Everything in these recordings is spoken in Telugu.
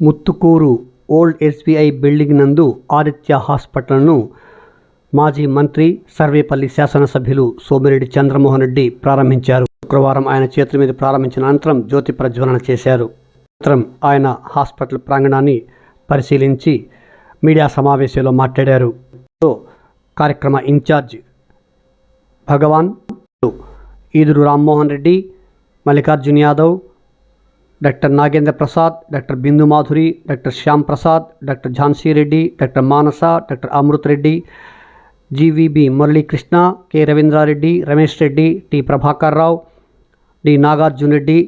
ముత్తుకూరు ఓల్డ్ ఎస్బీఐ బిల్డింగ్ నందు ఆదిత్య హాస్పిటల్ను మాజీ మంత్రి సర్వేపల్లి శాసనసభ్యులు సోమిరెడ్డి చంద్రమోహన్ రెడ్డి ప్రారంభించారు. శుక్రవారం ఆయన చేతుల మీద ప్రారంభించిన అనంతరం జ్యోతి ప్రజ్వలన చేశారు. అనంతరం ఆయన హాస్పిటల్ ప్రాంగణాన్ని పరిశీలించి మీడియా సమావేశంలో మాట్లాడారు. కార్యక్రమ in-charge Bhagavan Eeduru Rammohan Reddy Mallikarjun Yadav doctor Nagendra Prasad doctor Bindu Madhuri doctor Shyam Prasad doctor Jhansi Reddy doctor Manasa doctor Amrit Reddy GVB Muralikrishna K Ravindrareddy Ramesh Reddy T Prabhakar Rao D Nagarjuna Reddy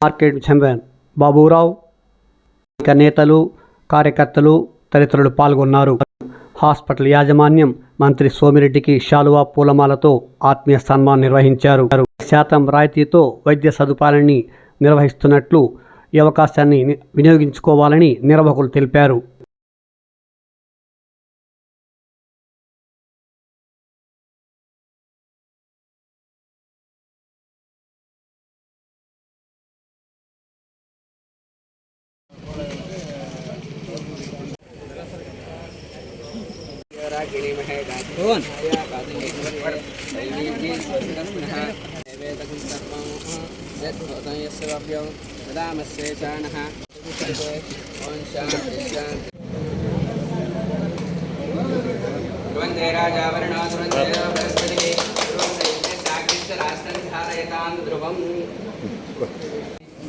market ఛంబన్ Baburao ఇక నేతలు కార్యకర్తలు తదితరులు పాల్గొన్నారు. హాస్పిటల్ యాజమాన్యం మంత్రి సోమిరెడ్డికి శాలువా పూలమాలతో ఆత్మీయ సన్మానం నిర్వహించారు. శాతం రాయితీతో వైద్య సదుపాయాలని నిర్వహిస్తున్నట్లు ఈ అవకాశాన్ని వినియోగించుకోవాలని నిర్వాహకులు తెలిపారు. ध्रुवन्दे राजावरणो ध्रुवन्दे बृहस्पतिः ध्रुवम्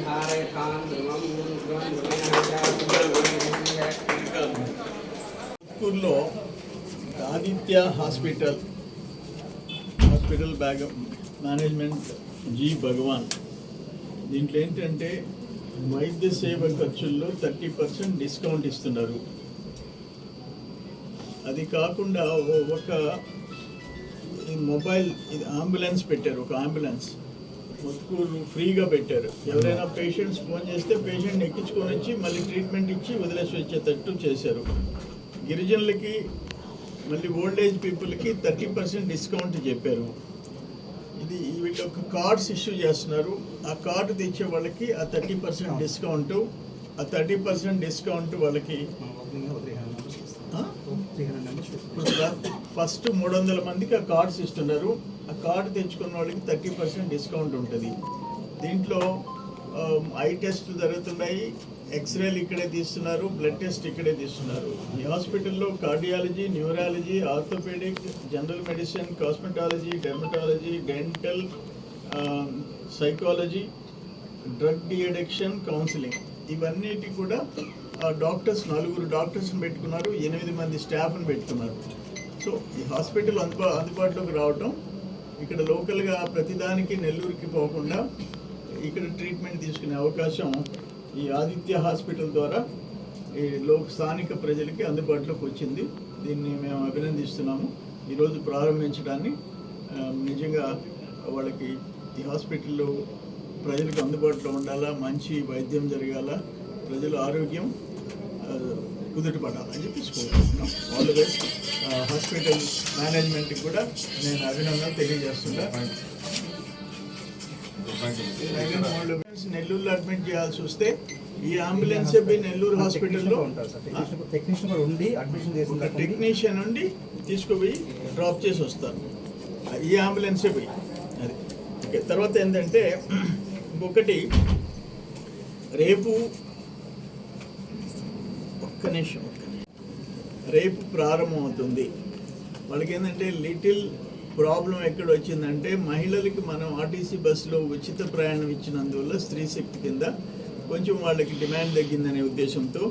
धारयतां ध्रुवं ध्रुवं ध्रुवेण చిత్తూరులో Aditya hospital hospital bag management G భగవాన్ దీంట్లో ఏంటంటే వైద్య సేవ ఖర్చుల్లో థర్టీ పర్సెంట్ డిస్కౌంట్ ఇస్తున్నారు అది కాకుండా ఒక మొబైల్ ఇది అంబులెన్స్ పెట్టారు ఒక అంబులెన్స్. మొత్తుకూరు ఫ్రీగా పెట్టారు. ఎవరైనా పేషెంట్స్ ఫోన్ చేస్తే పేషెంట్ ఎక్కించుకొని వచ్చి మళ్ళీ ట్రీట్మెంట్ ఇచ్చి వదిలేసి వచ్చేటట్టు చేశారు. గిరిజనులకి మళ్ళీ ఓల్డ్ ఏజ్ పీపుల్కి థర్టీ పర్సెంట్ డిస్కౌంట్ చెప్పారు. ఇది వీళ్ళు ఒక కార్డ్స్ ఇష్యూ చేస్తున్నారు. ఆ కార్డు తెచ్చే వాళ్ళకి ఆ థర్టీ పర్సెంట్ డిస్కౌంట్ ఆ థర్టీ పర్సెంట్ డిస్కౌంట్ వాళ్ళకి ఆ? ఇప్పుడు ఫస్ట్ మూడు వందల మందికి ఆ కార్డ్స్ ఇస్తున్నారు. ఆ కార్డు తెచ్చుకున్న వాళ్ళకి థర్టీ పర్సెంట్ డిస్కౌంట్ ఉంటుంది. దీంట్లో ఐ టెస్ట్ జరుగుతున్నాయి. ఎక్స్రేలు ఇక్కడే తీస్తున్నారు. బ్లడ్ టెస్ట్ ఇక్కడే తీస్తున్నారు. ఈ హాస్పిటల్లో cardiology neurology orthopaedic general medicine cosmetology dermatology dental psychology drug de-addiction counselling. ఇవన్నిటి కూడా ఆ డాక్టర్స్ నలుగురు డాక్టర్స్ని పెట్టుకున్నారు. ఎనిమిది మంది స్టాఫ్ని పెట్టుకున్నారు. సో ఈ హాస్పిటల్ అందుబా అందుబాటులోకి రావటం ఇక్కడ లోకల్గా ప్రతిదానికి నెల్లూరుకి పోకుండా ఇక్కడ ట్రీట్మెంట్ తీసుకునే అవకాశం ఈ ఆదిత్య హాస్పిటల్ ద్వారా ఈ లో స్థానిక ప్రజలకి అందుబాటులోకి వచ్చింది. దీన్ని మేము అభినందిస్తున్నాము. ఈరోజు ప్రారంభించడాన్ని నిజంగా వాళ్ళకి ఈ హాస్పిటల్లో ప్రజలకు అందుబాటులో ఉండాలా మంచి వైద్యం జరగాల ప్రజల ఆరోగ్యం ఆ, కుదుట పడాలని చెప్పి కోరుకుంటున్నాం ఆల్ ది హాస్పిటల్ మేనేజ్మెంట్కి కూడా నేను అభినందన తెలియజేస్తున్నా. నెల్లూరులో అడ్మిట్ చేయాల్సి వస్తే ఈ అంబులెన్స్ నెల్లూరు హాస్పిటల్లో టెక్నీషియన్ ఉండి అడ్మిషన్ చేసిన ఉండి టెక్నీషియన్ నుండి తీసుకుపోయి డ్రాప్ చేసి వస్తారు. ఈ అంబులెన్సే పోయి. అది. ఓకే తర్వాత ఏంటంటే ఇంకొకటి రేపు ఒక్క నిమిషం ఒక్క నిమిషం. రేపు ప్రారంభమవుతుంది. వాళ్ళకి ఏంటంటే లిటిల్ ప్రాబ్లం ఎక్కడ వచ్చిందంటే మహిళలకి మనం ఆర్టీసీ బస్సులో ఉచిత ప్రయాణం ఇచ్చినందువల్ల స్త్రీ శక్తి కింద కొంచెం వాళ్ళకి డిమాండ్ తగ్గిందనే ఉద్దేశంతో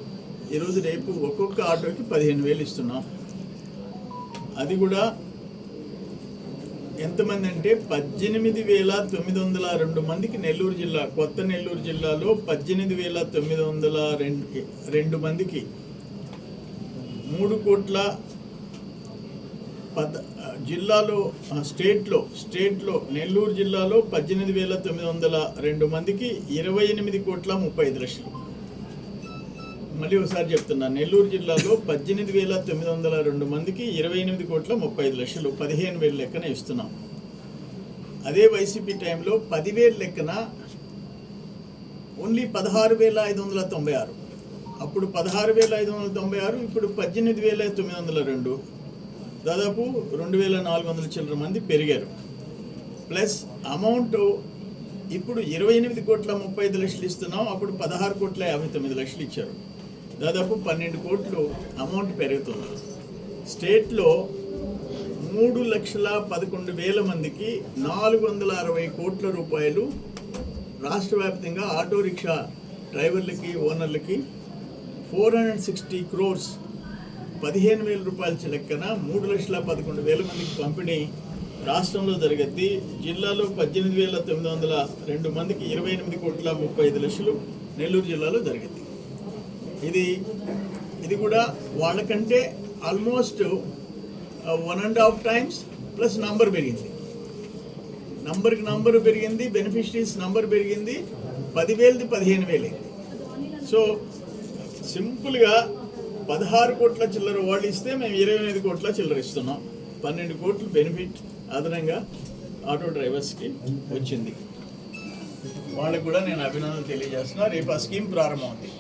ఈరోజు రేపు ఒక్కొక్క ఆటోకి పదిహేను వేలు ఇస్తున్నాం. అది కూడా ఎంతమంది అంటే పద్దెనిమిది వేల తొమ్మిది వందల రెండు మందికి నెల్లూరు జిల్లా కొత్త నెల్లూరు జిల్లాలో పద్దెనిమిది వేల తొమ్మిది వందల రెండు రెండు మందికి మూడు కోట్ల పద్ జిల్లాలో స్టేట్లో స్టేట్లో నెల్లూరు జిల్లాలో పద్దెనిమిది వేల తొమ్మిది వందల రెండు మందికి ఇరవై ఎనిమిది కోట్ల ముప్పై ఐదు లక్షలు. మళ్ళీ ఒకసారి చెప్తున్నా నెల్లూరు జిల్లాలో పద్దెనిమిది వేల తొమ్మిది వందల రెండు మందికి ఇరవై ఎనిమిది కోట్ల ముప్పై ఐదు లక్షలు పదిహేను వేల లెక్కన ఇస్తున్నాం. అదే వైసీపీ టైంలో పదివేల లెక్కన ఓన్లీ పదహారు వేల ఐదు వందల తొంభై ఆరు. అప్పుడు పదహారు వేల ఐదు వందల తొంభై ఆరు ఇప్పుడు పద్దెనిమిది వేల తొమ్మిది వందల రెండు. దాదాపు రెండు వేల నాలుగు వందల చిల్లర మంది పెరిగారు. ప్లస్ అమౌంట్ ఇప్పుడు ఇరవై ఎనిమిది కోట్ల ముప్పై ఐదు లక్షలు ఇస్తున్నాం అప్పుడు పదహారు కోట్ల యాభై తొమ్మిది లక్షలు ఇచ్చారు. దాదాపు పన్నెండు కోట్లు అమౌంట్ పెరుగుతుంది స్టేట్లో మూడు లక్షల పదకొండు వేల మందికి నాలుగు వందల అరవై కోట్ల రూపాయలు రాష్ట్ర వ్యాప్తంగా ఆటో రిక్షా డ్రైవర్లకి ఓనర్లకి ఫోర్ హండ్రెడ్ సిక్స్టీ క్రోర్స్ పదిహేను వేల రూపాయల లెక్కన మూడు లక్షల పదకొండు వేల మందికి పంపిణీ రాష్ట్రంలో జరిగింది జిల్లాలో పద్దెనిమిది వేల తొమ్మిది వందల రెండు మందికి ఇరవై ఎనిమిది కోట్ల ముప్పై ఐదు లక్షలు నెల్లూరు జిల్లాలో జరిగింది ఇది ఇది కూడా వాళ్ళకంటే almost one and half times plus number పెరిగింది. నంబర్కి నంబర్ పెరిగింది బెనిఫిషరీస్ నంబర్ పెరిగింది పదివేలది పదిహేను వేలైంది సో సింపుల్గా పదహారు కోట్ల చిల్లర వాళ్ళు ఇస్తే మేము ఇరవై ఐదు కోట్ల చిల్లర ఇస్తున్నాం. పన్నెండు కోట్లు బెనిఫిట్ అదనంగా ఆటో డ్రైవర్స్కి వచ్చింది. వాళ్ళకు కూడా నేను అభినందనలు తెలియజేస్తున్నా. రేపు ఆ స్కీమ్ ప్రారంభం అవుతుంది